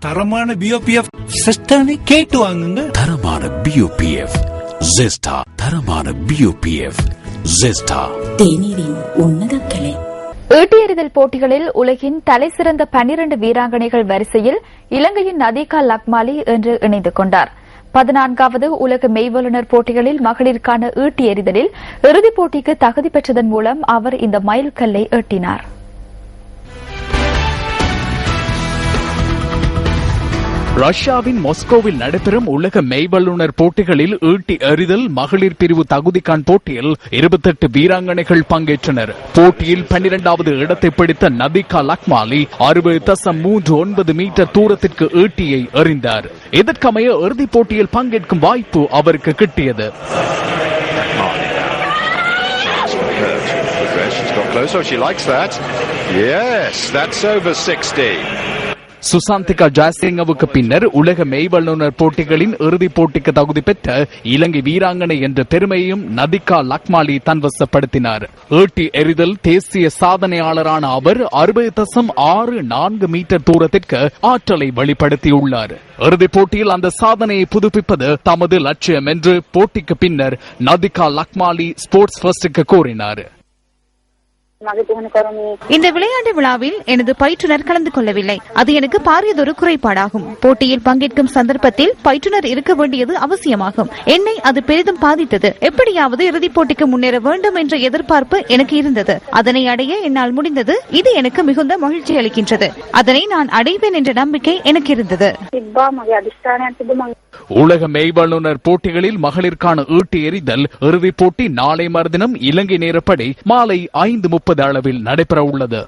தரமான பிஓபிஎஃப் சிஸ்டர்னு கேட்டு வாங்குங்க. தரமான பியூபிஎஃப் ஜெஸ்டா தரமான பியூபிஎஃப் ஜெஸ்டா தேநீரின் உன்னத கிளை. ஈட்டியெறிதல் போட்டிகளில் உலகின் தலைசிறந்த பன்னிரண்டு வீராங்கனைகள் வரிசையில் இலங்கையின் நதிகா லக்மாலி இன்று இணைந்து கொண்டார். பதினான்காவது உலக மெய்வல்லுநர் போட்டிகளில் மகளிருக்கான ஈட்டி எறிதலில் இறுதிப் போட்டிக்கு தகுதி பெற்றதன் மூலம் அவர் இந்த மைல்கல்லை எட்டினார். ரஷ்யாவின் மாஸ்கோவில் நடைபெறும் உலக மெய்வல்லுநர் போட்டிகளில் ஈட்டி எறிதல் மகளிர் பிரிவு தகுதிக்கான் போட்டியில் இருபத்தெட்டு வீராங்கனைகள் பங்கேற்றனர் போட்டியில் பன்னிரண்டாவது இடத்தை பிடித்த நபிகா லக்மாலி அறுபது தசம் மூன்று ஒன்பது மீட்டர் தூரத்திற்கு ஈட்டியை எறிந்தார் இதற்கமைய இறுதிப் போட்டியில் பங்கேற்கும் வாய்ப்பு அவருக்கு கிட்டியது She's got closer. She likes that. Yes, that's over 60. Susanthika ஜாசிங்கவுக்கு பின்னர் உலக மெய்வல்லுநர் போட்டிகளின் இறுதிப் போட்டிக்கு தகுதி பெற்ற இலங்கை வீராங்கனை என்ற பெருமையையும் நதிகா லக்மாலி தன்வசப்படுத்தினார். ஈட்டி எறிதல் தேசிய சாதனையாளரான அவர் அறுபது தசம் ஆறு நான்கு மீட்டர் தூரத்திற்கு ஆற்றலை வெளிப்படுத்தியுள்ளார். இறுதிப் போட்டியில் அந்த சாதனையை புதுப்பிப்பது தமது லட்சியம் என்று போட்டிக்கு பின்னர் நதிகா லக்மாலி ஸ்போர்ட்ஸ் ஃபர்ஸ்டுக்கு கூறினார். இந்த விளையாட்டு விழாவில் எனது பயிற்றுனர் கலந்து கொள்ளவில்லை. அது எனக்கு பாரியதொரு குறைபாடாகும். போட்டியில் பங்கேற்கும் சந்தர்ப்பத்தில் பயிற்றுனர் இருக்க வேண்டியது அவசியமாகும். என்னை அது பெரிதும் பாதித்தது. எப்படியாவது இறுதிப் போட்டிக்கு முன்னேற வேண்டும் என்ற எதிர்பார்ப்பு எனக்கு இருந்தது. அதனை அடைய என்னால் முடிந்தது. இது எனக்கு மிகுந்த மகிழ்ச்சி அளிக்கின்றது. அதனை நான் அடைவேன் என்ற நம்பிக்கை எனக்கு இருந்தது. உலக மெய்வல்லுநர் போட்டிகளில் மகளிருக்கான ஈட்டி எறிதல் இறுதிப் போட்டி நாளை மறுதினம் இலங்கை நேரப்படி மாலை ஐந்து முப்பது அளவில் நடைபெற உள்ளது